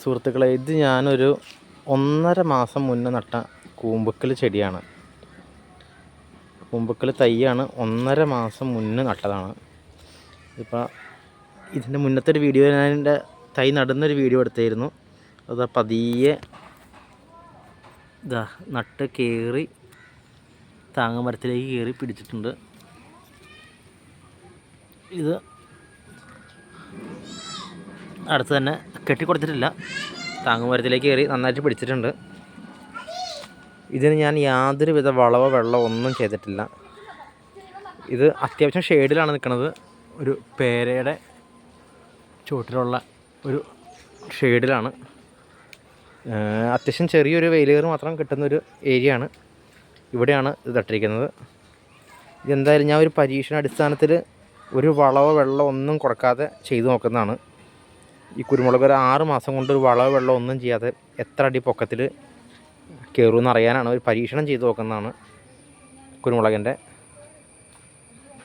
സുഹൃത്തുക്കളെ ഇത് ഞാനൊരു ഒന്നര മാസം മുന്നേ നട്ട കൂമ്പക്കൽ ചെടിയാണ്. കൂമ്പക്കൽ തൈയാണ് ഒന്നര മാസം മുന്നേ നട്ടതാണ്. ഇപ്പം ഇതിന്റെ മുന്നത്തെ ഒരു വീഡിയോ ഞാൻ എന്റെ തൈ നടുന്നൊരു വീഡിയോ എടുത്തായിരുന്നു. അത് പതിയെ ഇതാ നട്ട് കയറി താങ്ങമരത്തിലേക്ക് കയറി പിടിച്ചിട്ടുണ്ട്. ഇത് അടുത്ത് തന്നെ കെട്ടിക്കൊടുത്തിട്ടില്ല. താങ്ങുമരത്തിലേക്ക് കയറി നന്നായിട്ട് പിടിച്ചിട്ടുണ്ട്. ഇതിന് ഞാൻ യാതൊരു വിധ വളവോ വെള്ളമോ ഒന്നും ചെയ്തിട്ടില്ല. ഇത് അത്യാവശ്യം ഷെയ്ഡിലാണ് നിൽക്കുന്നത്. ഒരു പേരയുടെ ചുവട്ടിലുള്ള ഒരു ഷെയ്ഡിലാണ് അത്യാവശ്യം ചെറിയൊരു വെയിലേറ് മാത്രം കിട്ടുന്നൊരു ഏരിയ ആണ് ഇവിടെയാണ് ഇത് തട്ടിരിക്കുന്നത് ഇതെന്തായാലും ഞാൻ ഒരു പരീക്ഷണ അടിസ്ഥാനത്തിൽ ഒരു വളവോ വെള്ളമോ ഒന്നും കുറക്കാതെ ചെയ്തു നോക്കുന്നതാണ്. ഈ കുരുമുളക് ഒരു ആറ് മാസം കൊണ്ട് ഒരു വളവ് വെള്ളം ഒന്നും ചെയ്യാതെ എത്ര അടി പൊക്കത്തിൽ കയറുമെന്ന് അറിയാനാണ് ഒരു പരീക്ഷണം ചെയ്ത് നോക്കുന്നതാണ് കുരുമുളകിന്റെ